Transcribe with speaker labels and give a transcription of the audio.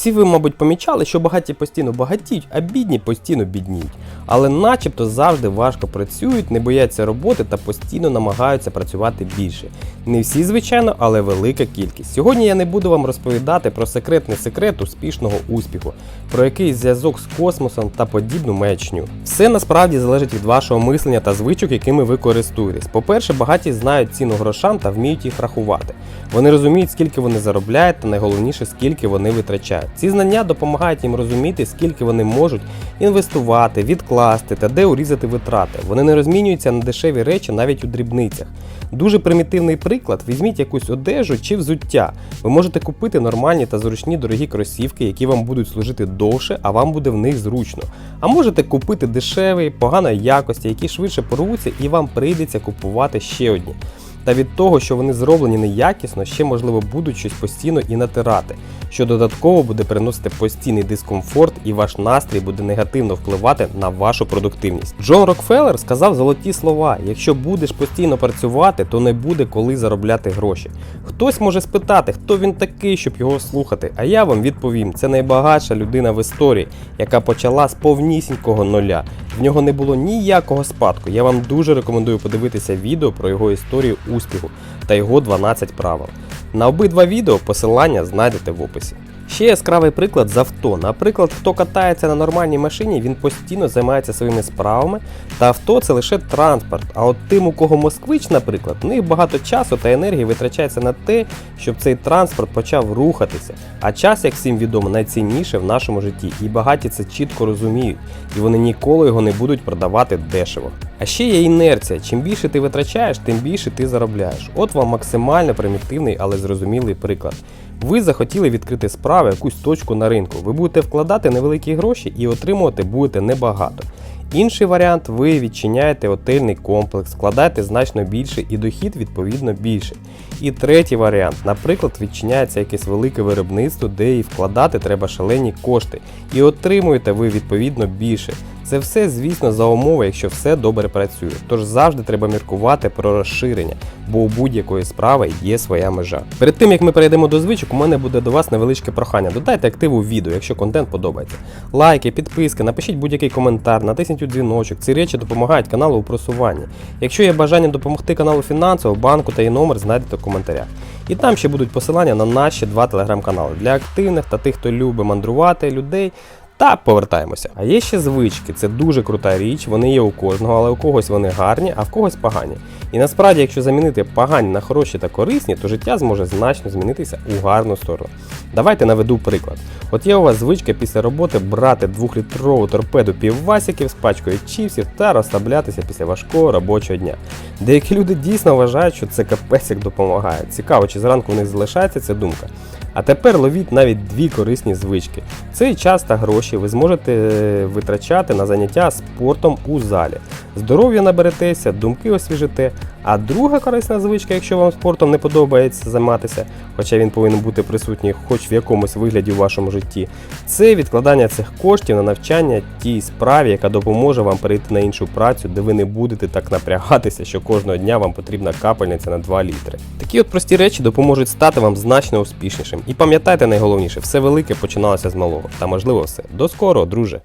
Speaker 1: Всі ви, мабуть, помічали, що багаті постійно багатіють, а бідні постійно бідніють. Але начебто завжди важко працюють, не бояться роботи та постійно намагаються працювати більше. Не всі, звичайно, але велика кількість. Сьогодні я не буду вам розповідати про секретний секрет успішного успіху, про якийсь зв'язок з космосом та подібну маячню. Все насправді залежить від вашого мислення та звичок, якими ви користуєтесь. По-перше, багаті знають ціну грошам та вміють їх рахувати. Вони розуміють, скільки вони заробляють, та найголовніше, скільки вони витрачають. Ці знання допомагають їм розуміти, скільки вони можуть інвестувати, відкласти та де урізати витрати. Вони не розмінюються на дешеві речі навіть у дрібницях. Дуже примітивний приклад: візьміть якусь одежу чи взуття. Ви можете купити нормальні та зручні дорогі кросівки, які вам будуть служити довше, а вам буде в них зручно. А можете купити дешеві, поганої якості, які швидше порвуться, і вам прийдеться купувати ще одні. Та від того, що вони зроблені неякісно, ще можливо будуть щось постійно і натирати, що додатково буде приносити постійний дискомфорт і ваш настрій буде негативно впливати на вашу продуктивність. Джон Рокфеллер сказав золоті слова: якщо будеш постійно працювати, то не буде коли заробляти гроші. Хтось може спитати, хто він такий, щоб його слухати. А я вам відповім: це найбагатша людина в історії, яка почала з повнісінького нуля. В нього не було ніякого спадку. Я вам дуже рекомендую подивитися відео про його історію успіху та його 12 правил. На обидва відео посилання знайдете в описі. Ще яскравий приклад з авто. Наприклад, хто катається на нормальній машині, він постійно займається своїми справами, та авто це лише транспорт. А от тим, у кого москвич, наприклад, в них багато часу та енергії витрачається на те, щоб цей транспорт почав рухатися. А час, як всім відомо, найцінніше в нашому житті, і багаті це чітко розуміють, і вони ніколи його не будуть продавати дешево. А ще є інерція. Чим більше ти витрачаєш, тим більше ти заробляєш. От вам максимально примітивний, але зрозумілий приклад. Ви захотіли відкрити справу якусь точку на ринку. Ви будете вкладати невеликі гроші і отримувати будете небагато. Інший варіант ви відчиняєте готельний комплекс, вкладаєте значно більше і дохід відповідно більше. І третій варіант, наприклад, відчиняється якесь велике виробництво, де і вкладати треба шалені кошти, і отримуєте ви відповідно більше. Це все, звісно, за умови, якщо все добре працює. Тож завжди треба міркувати про розширення, бо у будь-якої справи є своя межа. Перед тим як ми перейдемо до звичок, у мене буде до вас невеличке прохання. Додайте активу відео, якщо контент подобається. Лайки, підписки, напишіть будь-який коментар, натисніть у дзвіночок. Ці речі допомагають каналу у просуванні. Якщо є бажання допомогти каналу фінансово, банку та її номер знайдете в коментарях. І там ще будуть посилання на наші два телеграм-канали для активних та тих, хто любить мандрувати людей. Та повертаємося. А є ще звички, це дуже крута річ, вони є у кожного, але у когось вони гарні, а в когось погані. І насправді, якщо замінити погані на хороші та корисні, то життя зможе значно змінитися у гарну сторону. Давайте наведу приклад. От є у вас звичка після роботи брати двохлітрову торпеду піввасиків з пачкою чіпсів та розслаблятися після важкого робочого дня. Деякі люди дійсно вважають, що це капець як допомагає. Цікаво, чи зранку в них залишається ця думка. А тепер ловіть навіть дві корисні звички. Цей час та гроші ви зможете е, витрачати на заняття спортом у залі. Здоров'я наберетеся, думки освіжите. А друга корисна звичка, якщо вам спортом не подобається займатися, хоча він повинен бути присутній хоч в якомусь вигляді у вашому житті, це відкладання цих коштів на навчання тій справі, яка допоможе вам перейти на іншу працю, де ви не будете так напрягатися, що кожного дня вам потрібна капельниця на 2 літри. Такі от прості речі допоможуть стати вам значно успішнішим. І пам'ятайте найголовніше, все велике починалося з малого. Та можливо все. До скорого, друже!